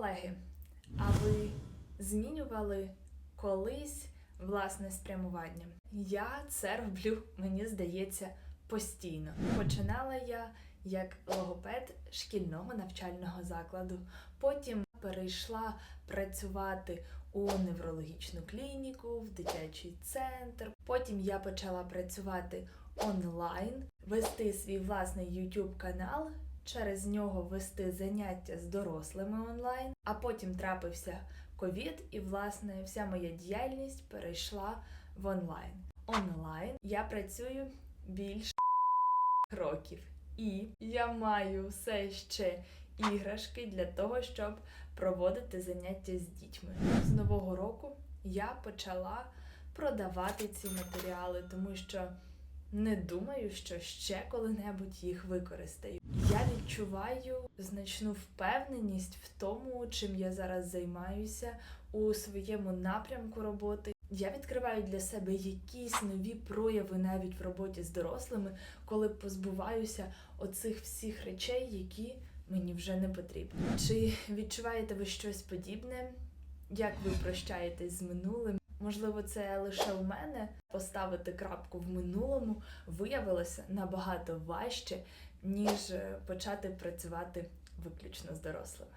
Колеги, а ви змінювали колись власне спрямування? Я це роблю, мені здається, постійно. Починала я як логопед шкільного навчального закладу. Потім перейшла працювати у неврологічну клініку, в дитячий центр. Потім я почала працювати онлайн, вести свій власний YouTube канал, через нього вести заняття з дорослими онлайн. А потім трапився ковід, і власне вся моя діяльність перейшла в онлайн. Онлайн я працюю більше років. І я маю все ще іграшки для того, щоб проводити заняття з дітьми. З нового року я почала продавати ці матеріали, тому що не думаю, що ще коли-небудь їх використаю. Я відчуваю значну впевненість в тому, чим я зараз займаюся у своєму напрямку роботи. Я відкриваю для себе якісь нові прояви навіть в роботі з дорослими, коли позбуваюся оцих всіх речей, які мені вже не потрібні. Чи відчуваєте ви щось подібне? Як ви прощаєтесь з минулим? Можливо, це лише у мене поставити крапку в минулому виявилося набагато важче, ніж е, почати працювати виключно з дорослими.